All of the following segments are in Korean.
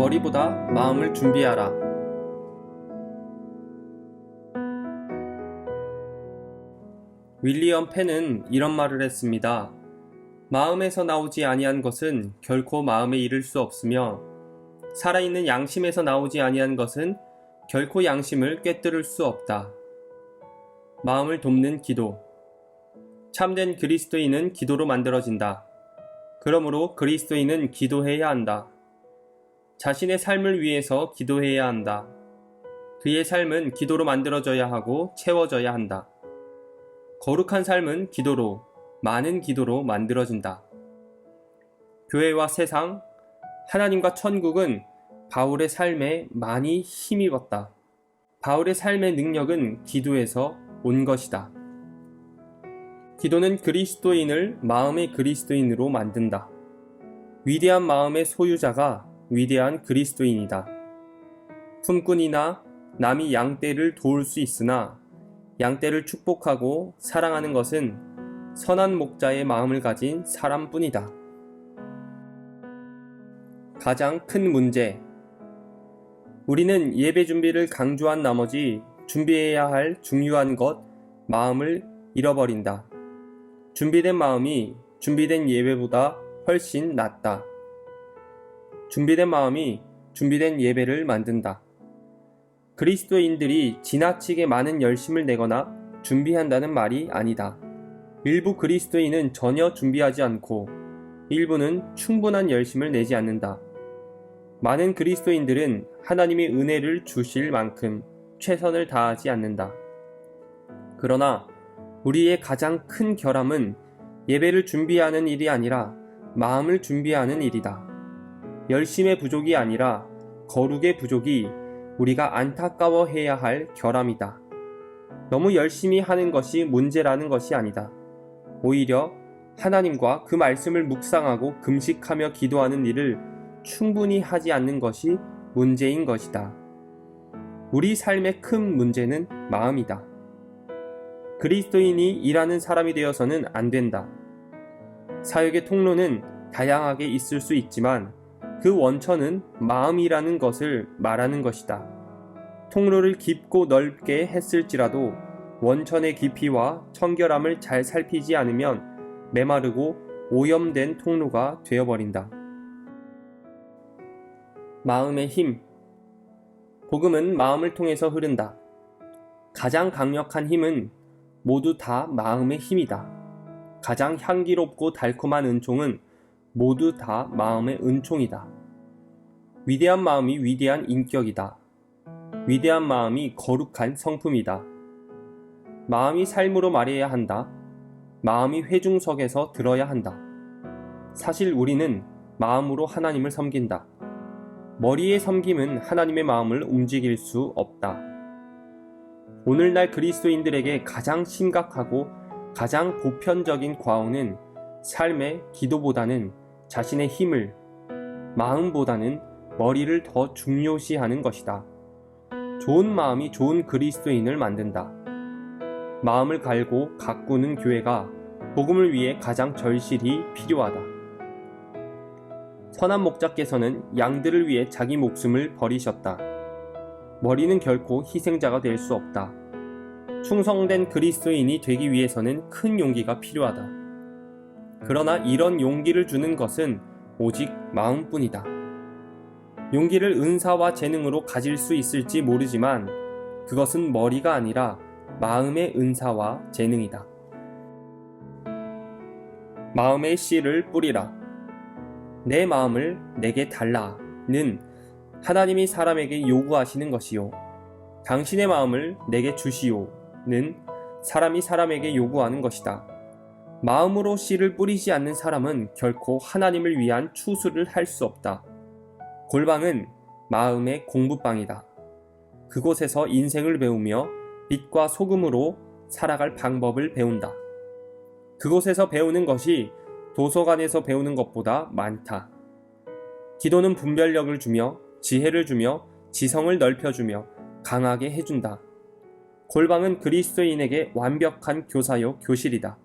머리보다 마음을 준비하라. 윌리엄 펜은 이런 말을 했습니다. 마음에서 나오지 아니한 것은 결코 마음에 이를 수 없으며 살아있는 양심에서 나오지 아니한 것은 결코 양심을 꿰뚫을 수 없다. 마음을 돕는 기도. 참된 그리스도인은 기도로 만들어진다. 그러므로 그리스도인은 기도해야 한다. 자신의 삶을 위해서 기도해야 한다. 그의 삶은 기도로 만들어져야 하고 채워져야 한다. 거룩한 삶은 기도로, 많은 기도로 만들어진다. 교회와 세상, 하나님과 천국은 바울의 삶에 많이 힘입었다. 바울의 삶의 능력은 기도에서 온 것이다. 기도는 그리스도인을 마음의 그리스도인으로 만든다. 위대한 마음의 소유자가 위대한 그리스도인이다. 품꾼이나 남이 양떼를 도울 수 있으나 양떼를 축복하고 사랑하는 것은 선한 목자의 마음을 가진 사람뿐이다. 가장 큰 문제. 우리는 예배 준비를 강조한 나머지 준비해야 할 중요한 것, 마음을 잃어버린다. 준비된 마음이 준비된 예배보다 훨씬 낫다. 준비된 마음이 준비된 예배를 만든다. 그리스도인들이 지나치게 많은 열심을 내거나 준비한다는 말이 아니다. 일부 그리스도인은 전혀 준비하지 않고 일부는 충분한 열심을 내지 않는다. 많은 그리스도인들은 하나님의 은혜를 주실 만큼 최선을 다하지 않는다. 그러나 우리의 가장 큰 결함은 예배를 준비하는 일이 아니라 마음을 준비하는 일이다. 열심의 부족이 아니라 거룩의 부족이 우리가 안타까워해야 할 결함이다. 너무 열심히 하는 것이 문제라는 것이 아니다. 오히려 하나님과 그 말씀을 묵상하고 금식하며 기도하는 일을 충분히 하지 않는 것이 문제인 것이다. 우리 삶의 큰 문제는 마음이다. 그리스도인이 일하는 사람이 되어서는 안 된다. 사역의 통로는 다양하게 있을 수 있지만 그 원천은 마음이라는 것을 말하는 것이다. 통로를 깊고 넓게 했을지라도 원천의 깊이와 청결함을 잘 살피지 않으면 메마르고 오염된 통로가 되어버린다. 마음의 힘. 복음은 마음을 통해서 흐른다. 가장 강력한 힘은 모두 다 마음의 힘이다. 가장 향기롭고 달콤한 은총은 모두 다 마음의 은총이다. 위대한 마음이 위대한 인격이다. 위대한 마음이 거룩한 성품이다. 마음이 삶으로 말해야 한다. 마음이 회중석에서 들어야 한다. 사실 우리는 마음으로 하나님을 섬긴다. 머리의 섬김은 하나님의 마음을 움직일 수 없다. 오늘날 그리스도인들에게 가장 심각하고 가장 보편적인 과오는 삶의 기도보다는 자신의 힘을, 마음보다는 머리를 더 중요시하는 것이다. 좋은 마음이 좋은 그리스도인을 만든다. 마음을 갈고 가꾸는 교회가 복음을 위해 가장 절실히 필요하다. 선한 목자께서는 양들을 위해 자기 목숨을 버리셨다. 머리는 결코 희생자가 될 수 없다. 충성된 그리스도인이 되기 위해서는 큰 용기가 필요하다. 그러나 이런 용기를 주는 것은 오직 마음뿐이다. 용기를 은사와 재능으로 가질 수 있을지 모르지만 그것은 머리가 아니라 마음의 은사와 재능이다. 마음의 씨를 뿌리라. 내 마음을 내게 달라는 하나님이 사람에게 요구하시는 것이요. 당신의 마음을 내게 주시오는 사람이 사람에게 요구하는 것이다. 마음으로 씨를 뿌리지 않는 사람은 결코 하나님을 위한 추수를 할 수 없다. 골방은 마음의 공부방이다. 그곳에서 인생을 배우며 빛과 소금으로 살아갈 방법을 배운다. 그곳에서 배우는 것이 도서관에서 배우는 것보다 많다. 기도는 분별력을 주며 지혜를 주며 지성을 넓혀주며 강하게 해준다. 골방은 그리스도인에게 완벽한 교사요 교실이다.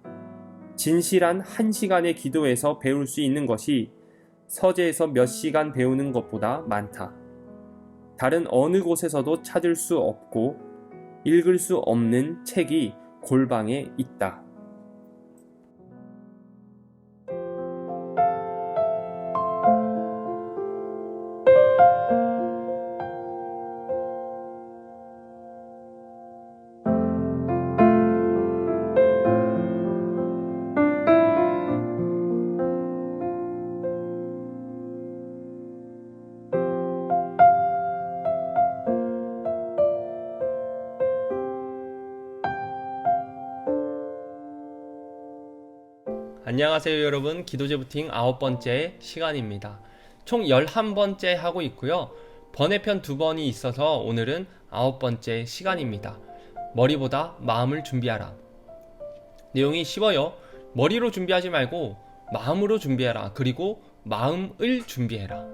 진실한 한 시간의 기도에서 배울 수 있는 것이 서재에서 몇 시간 배우는 것보다 많다. 다른 어느 곳에서도 찾을 수 없고 읽을 수 없는 책이 골방에 있다. 안녕하세요 여러분. 기도제 부팅 아홉 번째 시간입니다. 총 11번째 하고 있고요. 번외편 두 번이 있어서 오늘은 아홉 번째 시간입니다. 머리보다 마음을 준비하라. 내용이 쉬워요. 머리로 준비하지 말고 마음으로 준비해라. 그리고 마음을 준비해라.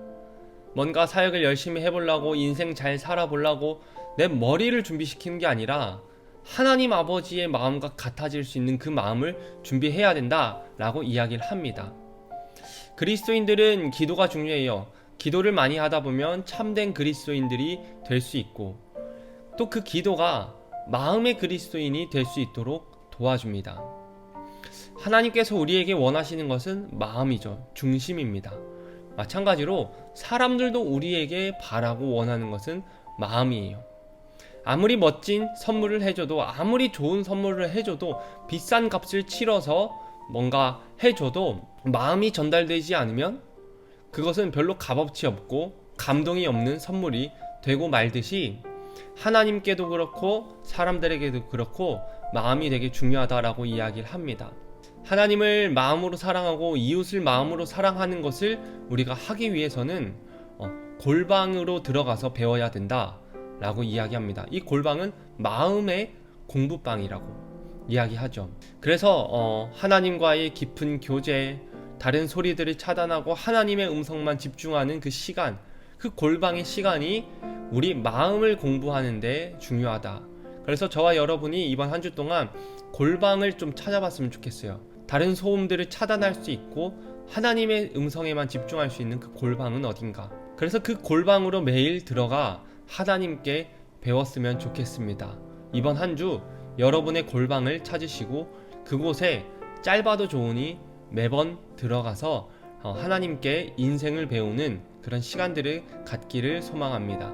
뭔가 사역을 열심히 해보려고 인생 잘 살아보려고 내 머리를 준비시키는 게 아니라 하나님 아버지의 마음과 같아질 수 있는 그 마음을 준비해야 된다라고 이야기를 합니다. 그리스도인들은 기도가 중요해요. 기도를 많이 하다 보면 참된 그리스도인들이 될 수 있고 또 그 기도가 마음의 그리스도인이 될 수 있도록 도와줍니다. 하나님께서 우리에게 원하시는 것은 마음이죠. 중심입니다. 마찬가지로 사람들도 우리에게 바라고 원하는 것은 마음이에요. 아무리 멋진 선물을 해줘도 아무리 좋은 선물을 해줘도 비싼 값을 치러서 뭔가 해줘도 마음이 전달되지 않으면 그것은 별로 값어치 없고 감동이 없는 선물이 되고 말듯이 하나님께도 그렇고 사람들에게도 그렇고 마음이 되게 중요하다라고 이야기를 합니다. 하나님을 마음으로 사랑하고 이웃을 마음으로 사랑하는 것을 우리가 하기 위해서는 어, 골방으로 들어가서 배워야 된다. 라고 이야기합니다. 이 골방은 마음의 공부방이라고 이야기하죠. 그래서 어, 하나님과의 깊은 교제, 다른 소리들을 차단하고 하나님의 음성만 집중하는 그 시간, 그 골방의 시간이 우리 마음을 공부하는데 중요하다. 그래서 저와 여러분이 이번 한 주 동안 골방을 좀 찾아봤으면 좋겠어요. 다른 소음들을 차단할 수 있고 하나님의 음성에만 집중할 수 있는 그 골방은 어딘가. 그래서 그 골방으로 매일 들어가 하나님께 배웠으면 좋겠습니다. 이번 한 주 여러분의 골방을 찾으시고 그곳에 짧아도 좋으니 매번 들어가서 어, 하나님께 인생을 배우는 그런 시간들을 갖기를 소망합니다.